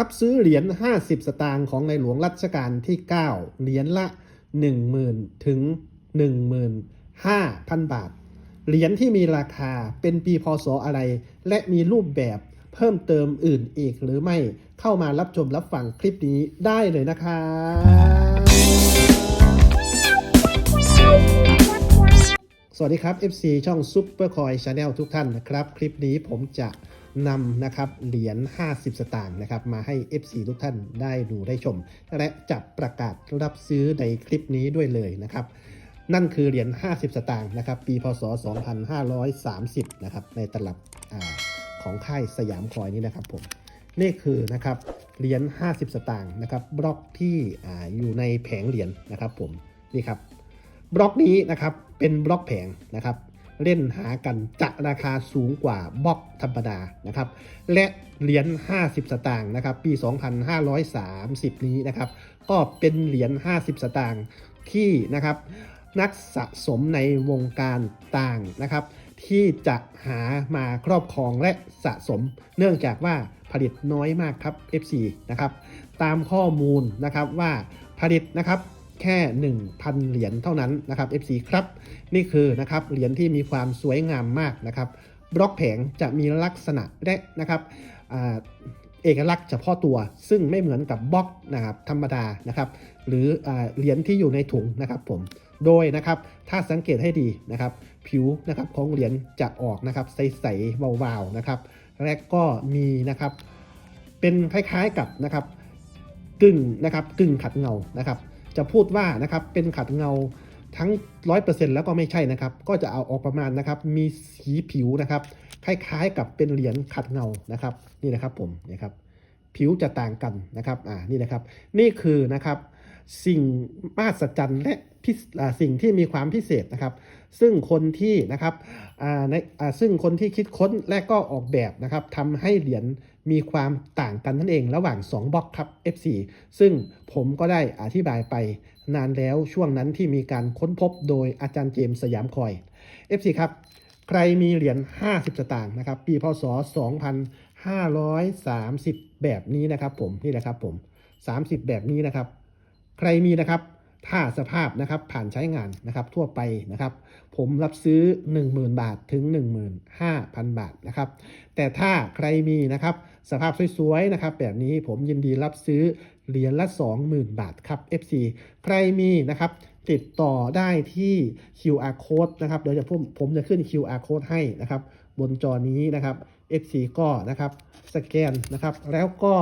รับซื้อเหรียญ 50 สตางค์ของในหลวงรัชกาลที่ 9 เหรียญละ 10,000 ถึง 15,000 บาท เหรียญที่มีราคาเป็นปีพศอะไร และมีรูปแบบเพิ่มเติมอื่นอีกหรือไม่เข้ามารับชมรับฟังคลิปนี้ได้เลยนะครับสวัสดีครับ FC ช่อง Super Coin Channel ทุกท่านนะครับ คลิปนี้ผมจะ นำนะครับเหรียญ 50 สตางค์นะครับมาให้ FC ทุกท่านได้ดูได้ชม และจับประกาศรับซื้อในคลิปนี้ด้วยเลยนะครับ นั่นคือเหรียญ 50 สตางค์นะครับ ปีพศ 2530 นะครับในตลับอของค่ายสยามคอยนี้นะครับผมนี่คือนะครับเหรียญ 50 สตางค์นะครับบล็อกที่ออยู่ในแผงเหรียญนะครับผมนี่ครับบล็อกนี้นะครับเป็นบล็อกแผงนะครับ เล่นหากันจะราคาสูงกว่าบล็อกธรรมดานะครับ และเหรียญ 50 สตางค์นะครับ ปี 2530 นี้นะครับ ก็เป็นเหรียญ 50 สตางค์ที่นะครับนักสะสมในวงการต่างนะครับ ที่จะหามาครอบครองและสะสม เนื่องจากว่าผลิตน้อยมากครับ FC นะครับ ตามข้อมูลนะครับว่าผลิตนะครับ แค่ 1,000 เหรียญเท่านั้นนะครับ FC ครับ นี่คือนะครับเหรียญที่มีความสวยงามมากนะครับบล็อกแผงจะมีลักษณะและนะครับอเอกลักษณ์เฉพาะตัวซึ่งไม่เหมือนกับบล็อกนะครับธรรมดานะครับหรืออเหรียญที่อยู่ในถุงนะครับผมโดยนะครับถ้าสังเกตให้ดีนะครับ ผิวนะครับของเหรียญจะออกนะครับใสๆวาวๆนะครับและก็มีนะครับเป็นคล้ายๆกับนะครับกึ่งนะครับกึ่งขัดเงานะครับ จะพูดว่านะครับเป็นขัดเงาทั้ง 100%แล้วก็ไม่ใช่นะครับ ก็จะเอาออกประมาณนะครับ มีสีผิวนะครับ คล้ายๆ กับเป็นเหรียญขัดเงานะครับ นี่นะครับผมนะครับ ผิวจะต่างกันนะครับ อ่า นี่นะครับ นี่คือนะครับ สิ่งมหัศจรรย์และพิสิ่งที่มีความพิเศษนะครับ ซึ่งคนที่นะครับในซึ่งคนที่คิดค้นและก็ออกแบบนะครับทำให้เหรียญมีความต่างกันนั่นเองระหว่าง 2บล็อกครับ F4 ซึ่งผมก็ได้อธิบายไปนานแล้วช่วงนั้นที่มีการค้นพบโดยอาจารย์เจมส์สยามคอย F4 ครับ ใครมีเหรียญ 50 สตางค์นะครับ ปีพศ 2530 แบบนี้นะครับผมนี่แหละครับผม 30 แบบนี้นะครับ ใครมีนะครับถ้าสภาพนะครับผ่านใช้งานนะครับทั่วไปนะครับ ผมรับซื้อ 10,000 บาทถึง 15,000 บาทนะครับ แต่ถ้าใครมีนะครับสภาพสวยๆนะครับ แบบนี้ผมยินดีรับซื้อเหรียญละ 20,000 บาทครับ FC ใครมีนะครับติดต่อได้ที่ QR code นะครับ เดี๋ยวจะผมผมจะขึ้น QR code ให้นะครับ บนจอนี้นะครับ FC ก็นะครับสแกนนะครับแล้วก็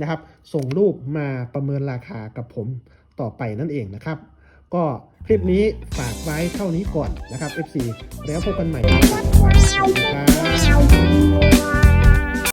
นะครับ ส่งรูปมาประเมินราคากับผมต่อไปนั่นเองนะครับ ก็คลิปนี้ฝากไว้เท่านี้ก่อนนะครับ FC แล้วพบกันใหม่ครับ